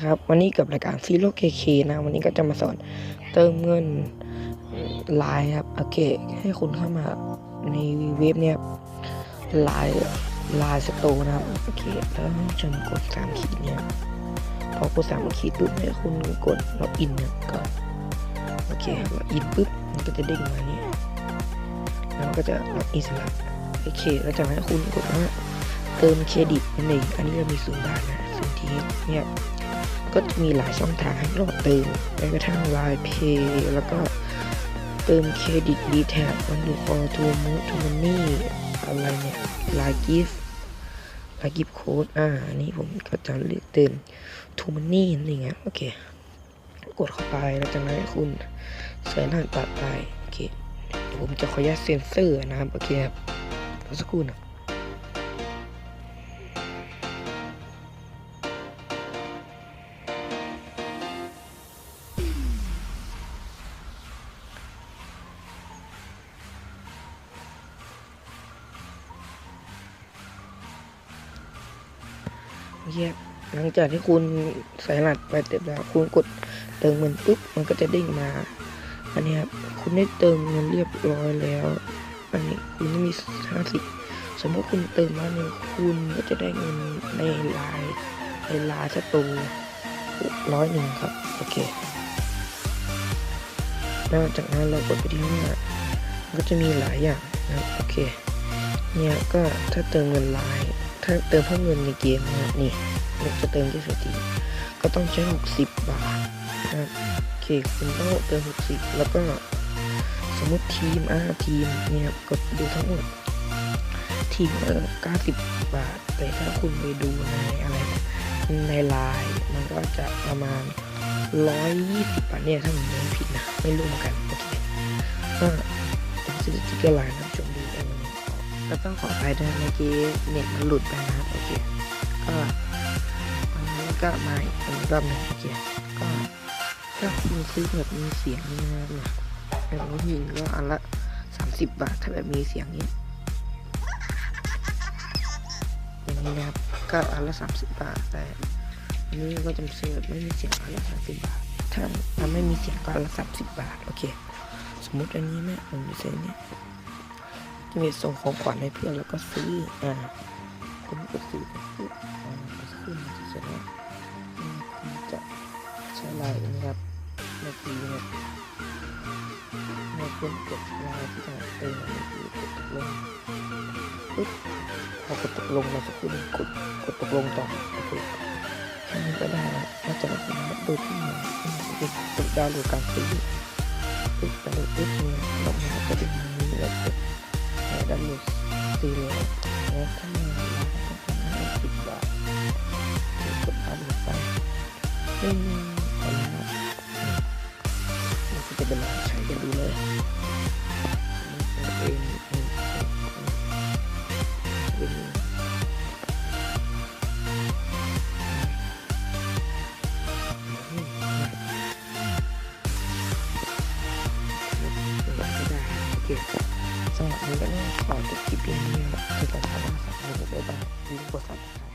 ครับ วันนี้กับรายการซีโร่เคเคนะ วันนี้ก็จะมาสอนเติมเงินไลน์ครับโอเค ให้คุณเข้ามาในเว็บเนี่ยไลน์ไลน์สโตนะครับโอเคแล้วจนกดสามขีดเนี่ยพอกดสามขีดปุ๊บให้คุณกดล็อกอินเนี่ยก็โอเคล็อกอินปุ๊บมันก็จะเด้งมาเนี่ยแล้วมันก็จะล็อกอินสร็จแล้วโอเค แล้วจากนั้นคุณกดว่าเติมเครดิตนั่นเองอันนี้เรามีศูนย์บาทนะซึ่งทีนี้เนี่ย ก็จะมีหลายช่องทางให้เราเติมไปกระทั่ง Line Pay แล้วก็เติมเครดิตดีแท็กวันดูคอทูมูทูมันนี่อะไรเนี่ยไลน์กิฟไลน์กิฟโค้ดอ่านนี้ผมก็จะเลือกเติมทูมันนี่นั่นเองโอเค กดเข้าไปแล้วจากนั้นคุณใส่รหัสบัตรไปโอเคเดี๋ยวผมจะขออนุญาตเซ็นเซอร์นะครับโอเคครับสักครู่นะ เคหลังจากที่คุณใส่รหัสไปเต็มแล้ว คุณกดเติมเงินปุ๊บมันก็จะเด้งมา อันนี้ครับคุณได้เติมเงินเรียบร้อยแล้ว อันนี้คุณไม่มีห้าสิบสมมติคุณเติมร้อยหนึ่งคุณก็จะได้เงินในไลน์ในไลน์สตูร้อยหนึ่งครับ โอเคแล้วจากนั้นเรากดไปที่หน้าก็จะมีหลายอย่างนะโอเค เนี่ยก็ถ้าเติมเงินไลน์ ถ้าเติมเพิ่มเงินในเกมนะนี่เราจะเติมที่สตรีก็ต้องใช้ 60 บาทนะครับโอเคคุณต้องเติม 60 แล้วก็สมมติทีมอ่าทีมเนี่ยกดดูทั้งหมด ทีมเออ90 บาท แต่ถ้าคุณไปดูในอะไรนะในไลน์มันก็จะประมาณ 120 บาทเนี่ยถ้าผมไม่ผิดนะ ไม่รู้เหมือนกันโอเคก็เป็นสติ๊กเกอร์ไลน์นะ ก็ต้องขออภัยด้วยเมื่อกี้เน็ตมันหลุดไปนะครับโอเคก็วันนี้ก็มาอีกรอบหนึงโอเคก็ถ้าคุณซื้อแบบมีเสียงนี่นะครับเนี่ยแบบนี้ยิงก็อันละ30บบาทถ้าแบบมีเสียงนี้อย่างนี้นะครับก็อันละ30บบาทแต่อันนี้ก็จะซื้อแบบไม่มีเสียงอันละ30บบาทถ้าถ้าไม่มีเสียงก็อันละ30บบาทโอเค สมมติอันนี้แม่ผมจะซื้อเนี่ย จะมีส่งของขวัญให้เพื่อนแล้วก็ซื้อ อ่าคุณก็ซื้อไปปุ๊บอ่าก็ขึ้นมาที่เสร็จแล้วอืมคุณจะใช้ไลน์นะครับเมื่อกี้เนี่ยเมื่อคุณกดไลน์ที่จะเติมเมื่อกี้กดตกลงปุ๊บพอกดตกลงเราจะขึ้นกดกดตกลงต่อโอเคแค่นี้ก็ได้แล้วแล้วจากนั้นผมดูที่ไหนกดดาวน์โหลดการซื้อปุ๊บดาวน์โหลดปุ๊บเนี่ยเราจะเป็นอย่างนี้แล้วกดดันหลุ ดตีเลยแล้วถ้าไม่ร้านก็จะให้ สมัครับนี้กันดูเลยเป็นเป็นโอเคสำหรับวันนี้ก็ขอจบคลิปเพียงนี้นะครับที่ผมทำมาสักหนึ่งบ๊ายบายอย่าลืมกดซับสไครต์